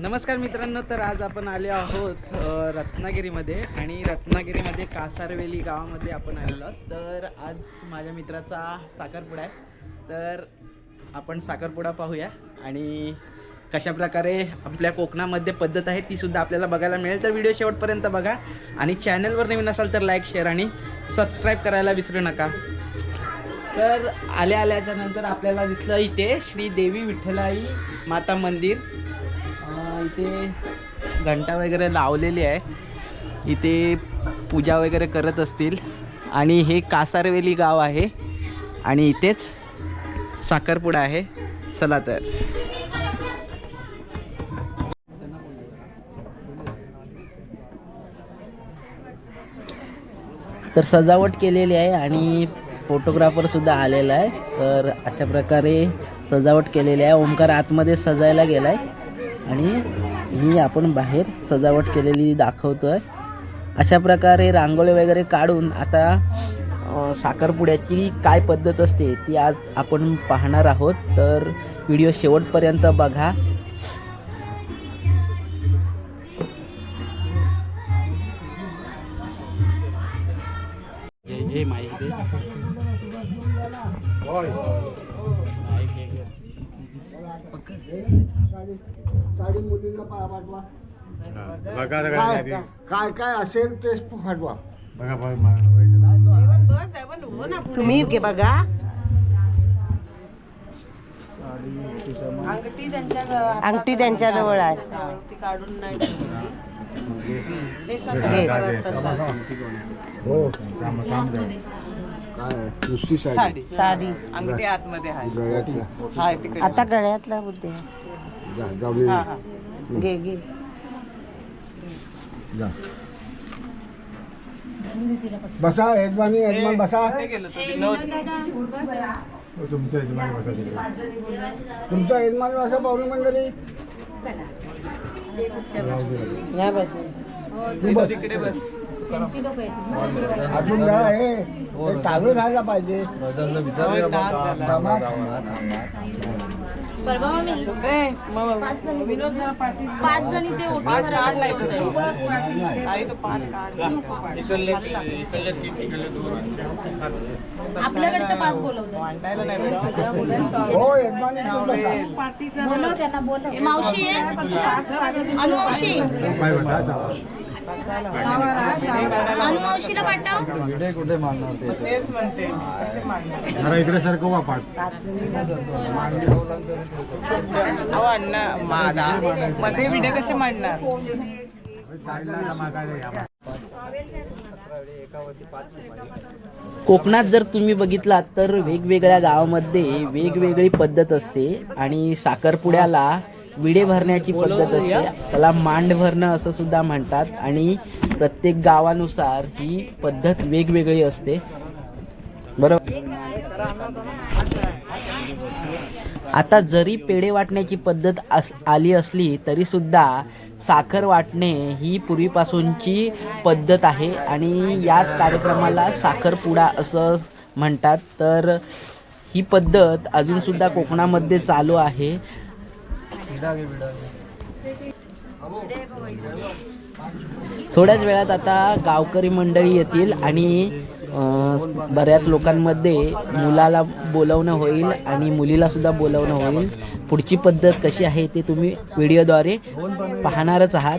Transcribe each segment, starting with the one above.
नमस्कार मित्रांनो तर आज आपण आले आहोत रत्नागिरीमध्ये आणि रत्नागिरीमध्ये कासारवेली गावामध्ये आपण आलेलो आहोत. तर आज माझ्या मित्राचा साखरपुडा आहे. तर आपण साखरपुडा पाहूया आणि कशा प्रकारे आपल्या कोकणामध्ये पद्धत आहे ती सुद्धा आपल्याला बघायला मिळेल. तर व्हिडिओ शेवटपर्यंत बघा आणि चॅनलवर नवीन असाल तर लाईक शेअर आणि सबस्क्राईब करायला विसरू नका. तर आल्या आल्याच्यानंतर आपल्याला दिसलं इथे श्री देवी विठ्ठलाई माता मंदिर. इथे घंटा वगैरे लावलेली आहे. इथे पूजा वगैरे करत असतील. आणि हे कासारवेली गाव आहे. आणि इथेच साखरपुडा आहे. चला तर. तर सजावट केलेली आहे आणि फोटोग्राफर सुद्धा आलेला आहे. तर अशा प्रकारे सजावट केलेली आहे. ओमकार आतमध्ये सजायला गेला आहे आणि ही आपण बाहेर सजावट केलेली दाखवतो आहे अशा प्रकारे रांगोळी वगैरे काढून आता साखरपुड्याची काय पद्धत असते ती आज आपण पाहणार आहोत. तर व्हिडिओ शेवटपर्यंत बघा. माहिती साडी मुलीला पा- पाठवा. बघा सगळ्यांनी काय आधी काय काय असेल तेच पाठवा. बघा बघा मा- तुम्ही घे बघा. अंगठी त्यांच्या जवळ आहे. हो थांब, थांब जरा. काय नुसती साडी. साडी. अंगठी आतमध्ये आहे. गळ्यातल्या. हाय तिकडे. आता गळ्यातला बुद्धी जा जाऊ दे. घे घे. जा. बसा यजमानी यजमान बसा. हो, तुमच्या यजमानी बसा तिकडे. तुमचा यजमान बसा पाहुणे मंडळी. या बस. तू बस. अजून जरा हे हे चालू राहायला पाहिजे. पाच जणी ते. आपल्याकडच्या पाच बोलवतात. हो हे मावशी आहे अनु मावशी पाय बसा, जा. अनु मावशीला पाठव. जरा इकडे सारखं वा पाठ. मध्ये व्हिडिओ कसे मांडणार? कोकणात जर तुम्ही बघितलात तर वेगवेगळ्या गावामध्ये वेगवेगळी पद्धत असते आणि साखरपुड्याला विडे भरण्याची पद्धत असते. त्याला मांड भरणं असं सुद्धा म्हणतात. आणि प्रत्येक गावानुसार ही पद्धत वेगवेगळी असते. बरोबर? आता जरी पेढे वाटण्याची पद्धत अस आली असली तरी सुद्धा साखर वाटणे ही पूर्वीपासूनची पद्धत आहे. आणि याच कार्यक्रमाला साखरपुडा असं म्हणतात. तर ही पद्धत अजून सुद्धा कोकणामध्ये चालू आहे. थोड्याच वेळात आता गावकरी मंडळी येतील आणि बऱ्याच लोकांमध्ये मुलाला बोलवणं होईल आणि मुलीला सुद्धा बोलवणं होईल. पुढची पद्धत कशी आहे ते तुम्ही व्हिडिओद्वारे पाहणारच आहात.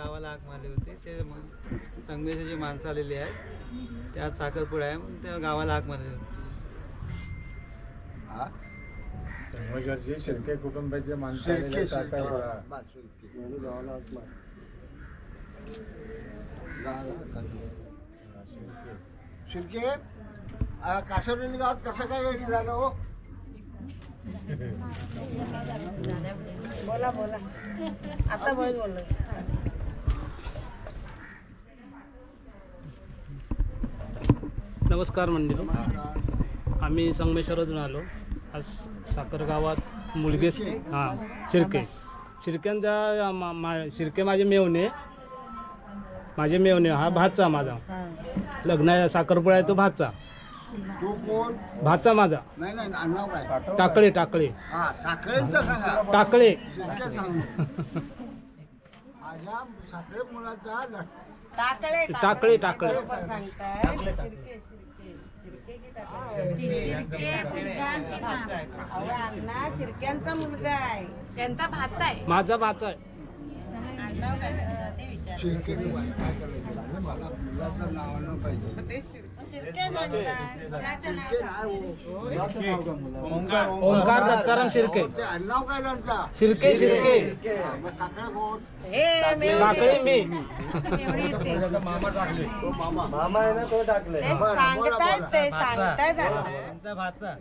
गावाला हाक मारली होती. ते मग संगमेश्वरची माणसं आलेली आहेत ते आज साखरपुडा आहे म्हणून त्या गावाला हाक मारली होती. शिर्के कुटुंबाचे माणसं शिर्के, आलेले. साखरपुडा. गावाला. हा, शिर्के. शिर्के? गावात कसं काय येणे झालं हो? बोला बोला. आता बोल बोल. नमस्कार मंडळी. आम्ही संगमेश्वरातून आलो. आज साखर गावात मुलगे हां शिर्के. शिर्क्यांचा मा- मा- शिर्के माझे मेवणे. माझे मेवणे हा भाचा माझा. लग्न साखरपुडा आहे तो कोण? भाचा माझा. नाही नाही नाव काय? टाकळे टाकळे. हा टाकळे. टाकळे टाकळे टाकळे. अण्णा शिर्क्यांचा मुलगा आहे त्यांचा भाचा आहे. माझा भाचा आहे शिर्के काय करायचं? मला मुलाचं नाव पाहिजे. ओंकार दत्ताराम शिर्के. आडनाव काय त्यांचा शिर्के शिर्के. हे मी मामा ते सांगतायत अण्णा. त्यांचा भाचा.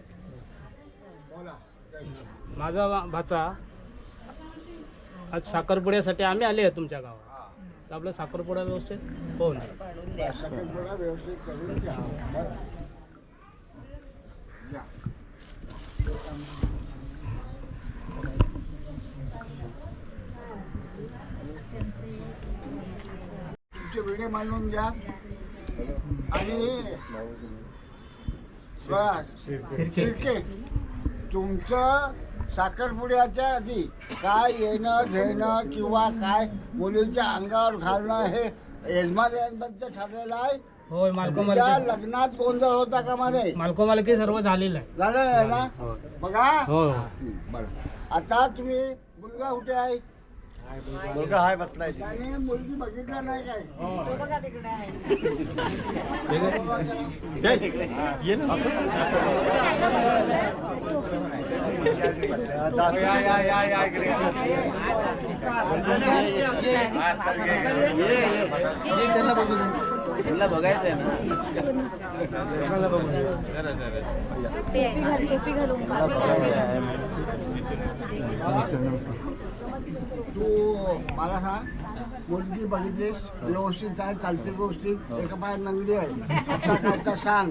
बोला. माझा भाचा. आज साखरपुड्यासाठी आम्ही आले आहे तुमच्या गावात. तर आपला साखरपुडा व्यवस्थित होऊन. साखरपुडा व्यवस्थित करून घ्या. तुमचे व्हिडिओ मांडून घ्या आणि बस शिर्के तुमचं साखरपुड्याच्या आधी काय येणं घेणं किंवा काय मुलींच्या अंगावर घालणं हे यजमान यजमानचं ठरलेलं आहे. होय मालको मालकी लग्नात गोंधळ होता का मध्ये मालको मालकी सर्व झालेलं आहे. झालं आहे ना बघा. हो हो हं, बरं. आता तुम्ही मुलगा कुठे आहे? मुलगा हाय बसलाय त्याने मुलगी बघितला नाही काय? तो बघा तिकडे आहे या या या या इकडे तू मला सांग मुलगी बघितलीस व्यवस्थित आहे चालती व्यवस्थित एका पायात नंगडी आहे. आता सांग.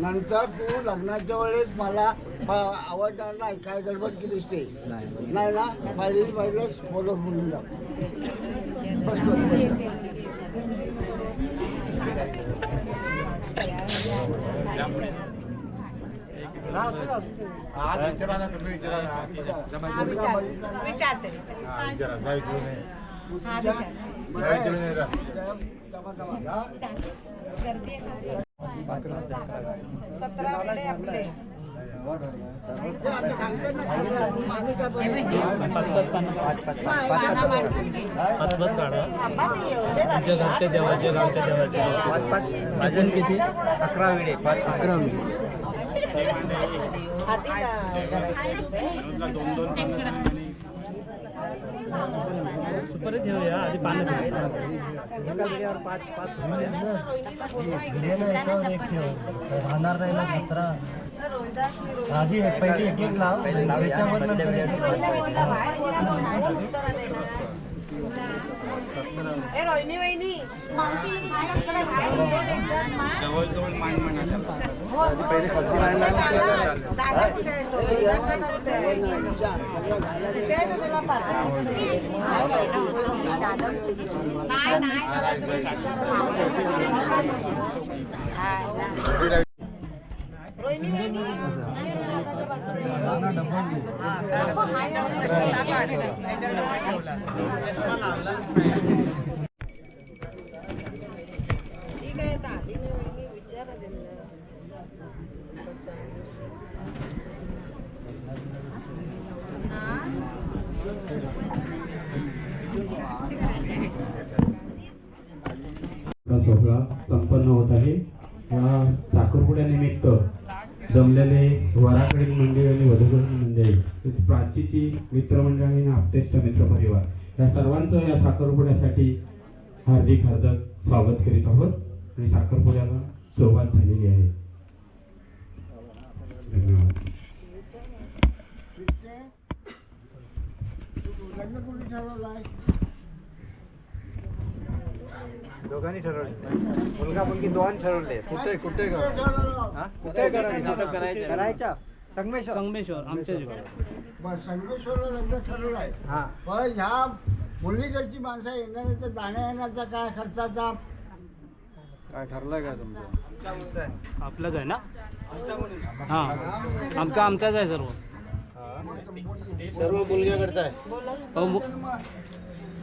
नंतर तू लग्नाच्या वेळेस मला आवडणार नाही काय गडबड केलीस ते. नाही. ना? पहिली पहिलेच बोलत बोलली जा. बस बस बस. आज विचारा ना तुम्ही विचारा ना? हा, विचारा जा जा जा. सतरा वेळे आपले काढा तुमच्या घरच्या देवाचे गावच्या देवाचे अजून किती अकरा वेळे पाच अकरा हाती का- करायचे असते. सुपारी आधी पाणी राहणार नाही ना सतरा आधी पहिली एक एक लाव त्याच्यावर जवळजवळ मान म्हणाल्या दादा कुठे आहे तो? दादा कुठे आहे? तिथे आहे ना तुला पाठवून? नाही नाही रोहिणी वहिनी ठीक आहे दादी वहिनी विचारा त्यांना कसं आहे. निमित्त जमलेले वराकडील मंडळी आणि वधूकडील मंडळी तसेच प्राचीची मित्रमंडळी आणि आपटेष्ट मित्रपरिवार. या सर्वांचं या साखरपुड्यासाठी हार्दिक हार्दिक स्वागत करीत आहोत. आणि साखरपुड्याला सुरुवात झालेली आहे. दोघांनी ठरवले. मुलगा मुलगी दोघांनी ठरवले. कुठे कुठे कुठे करायचं. करायच्या संगमेश्वर. संगमेश्वर आमच्या बरं संगमेश्वरला लग्न ठरवलंय. हा. पण ह्या मुलीकडची माणसं येणार आहे तर जाण्या येण्याचा काय खर्चाचा? काय ठरलंय का तुमचं? आपलंच आहे ना? हां. आमचा आमचाच आहे सर्व. सर्व मुलग्याकडचं आहे. हो, मु-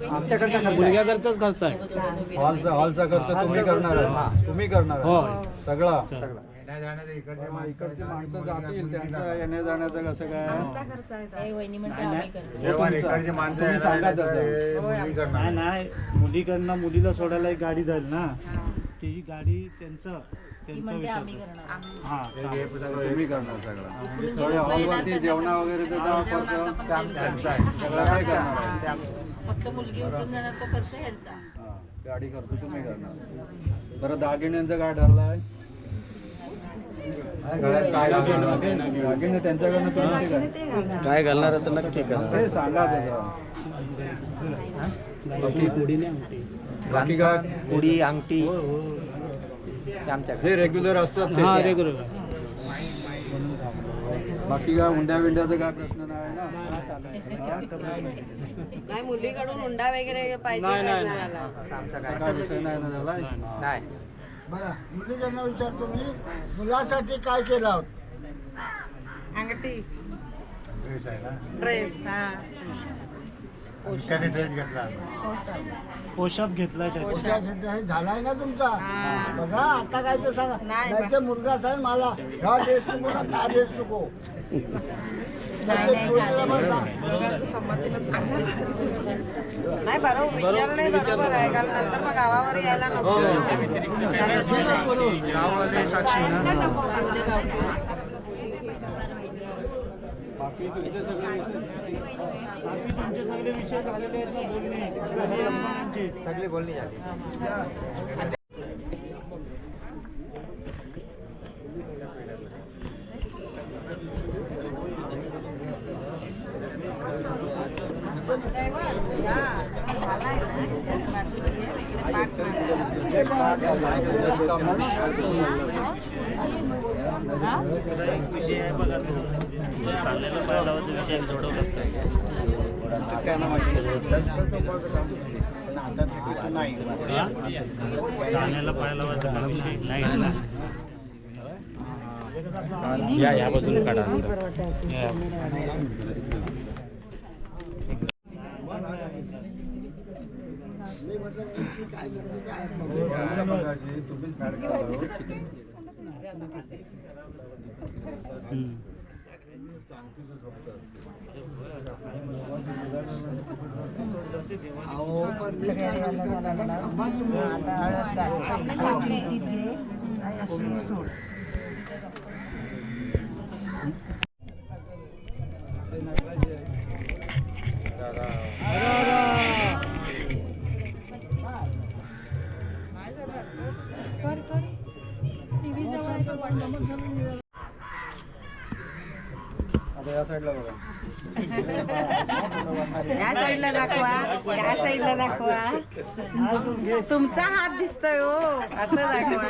आमच्याकडचा मुलग्याकडचाच खर्च आहे. हॉलचा हॉलचा खर्च तुम्ही करणार आहे तुम्ही करणार हो. आहे सगळा. जाण्याचं इकडचे माणसं जातील त्यांचं येण्या जाण्याचं कसं काय? करतो. सांगा हे करणार नाही मुलीकडनं मुलीला सोडायला एक गाडी जाईल ना? ती गाडी त्यांचं ती त्यांचं म्हणते आम्ही विचार करणार. घे सगळं तुम्ही करणार सगळं. सगळे हॉलवरती जेवणा वगैरे खर्च त्यांचं आहे. सगळं काय करणार आहे. फक्त मुलगी उठून जाणार तो खर्च ह्यांचा हा, गाडी खर्च तुम्ही करणार. बरं दागिन्यांचं काय ठरलं दागिने त्यांच्याकडनं तुम्ही काय काय घालणार तर नक्की करा. ते सांगा त्याचं गाडीची पुढी नाही आमची. बाकी काय? कुडी अंगठी हे रेग्युलर असतात हा ते बाकी काय हुंड्या विंड्याचा काय प्रश्न नाही ना? नाही मुलीकडून हुंडा वगैरे पाहिजे नाही, काय. असा विषय नाही ना झाला नाही. बरं मुलीकडनं विचारतो मी मुलासाठी काय केलं आहोत? अंगठी. ड्रेस आहे ना? ड्रेस हा. त्याने ड्रेस घेतला. पोशाख. घेतलाय पोशाख. घेतला. हे झालाय ना तुमचा? बघा आता काय ते सांगा. नाही, त्याचे मुलगा सांग मला ह्या ड्रेस नको ना त्या ड्रेस नको. त्याचे मुलीला पण सांग. दोघांचं संमतीनंच करणार. नाही बरोबर विचार नाही बरोबर आहे. कारण नंतर मग गावावर यायला नको. गावाले साक्षी. बाकी तुमचे सगळे विषय झालेले आहेत ना बोलणे. काही यजमानांची. सगळी बोलणी झाली. या या बाजून काढा मी म्हटलं की काय गरजेचं आहे बघू. तुम्हीच नाही करा. अहो, पण मी काय सांगतो, त्याला थांबा तुम्ही. आता या साईडला बघा. या साईडला दाखवा. त्या साईडला दाखवा. तुमचा हात दिसतोय हो. असं दाखवा.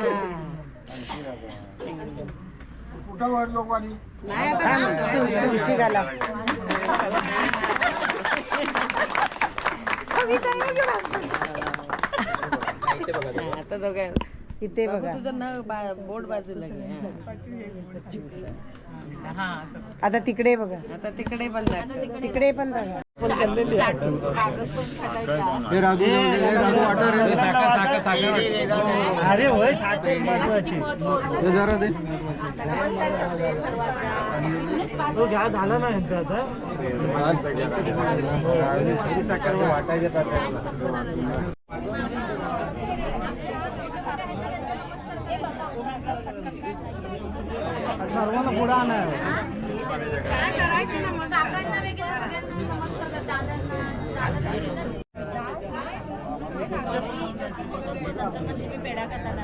नाही आता आता दोघं इथे बघा. तुझं न बोट बाजूला घे हा. आता तिकडे बघा. आता तिकडे पण. तिकडे पण बघा. राघू राघू वाटर अरे होय साखर महत्वाची. जरा दे. तो घ्या झाला ना यांचा आता. साखर वाटायचे सर्वांना पुढे आणाय काय करायचं ना मग सगळ्यांना नमस्कार दादांना पेढा खाताना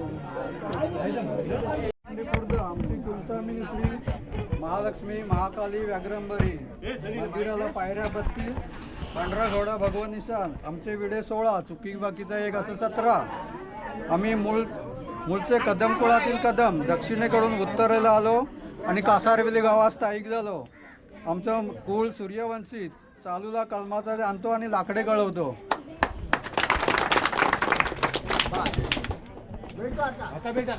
खुर्द आमची कुलस्वामिनी श्री महालक्ष्मी महाकाली व्याघ्रंबरी मंदिराला पायऱ्या बत्तीस पांढरा घोडा भगवान निशान आमचे विडे सोळा चुकी बाकीचा एक असं सतरा. आम्ही मूळ मूळचे कदम कुळातील कदम दक्षिणेकडून उत्तरेला आलो आणि कासारवेली गावात स्थायिक झालो. आमचं कुळ सूर्यवंशीत चालूला कलमाचा आणतो आणि लाकडे गळवतो. आता. बेटा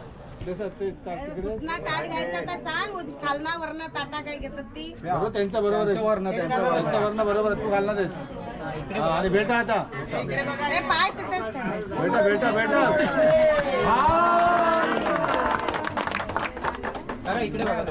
जसं ते ता- तिकडे कुठला ताट घ्यायचा तर सांग खालना वरना ताटा काय घेतात ती. बरोबर त्यांचा बरोबर आहे. त्यांचं वर्ण, त्यांचं वर्ण. त्यांचा वर्ण बरोबर आहे. तू घालणार आहेस हा, आणि बेटा आता. हे पाय तिथेच ठेव. बेटा बेटा बेटा करा इकडे बघा.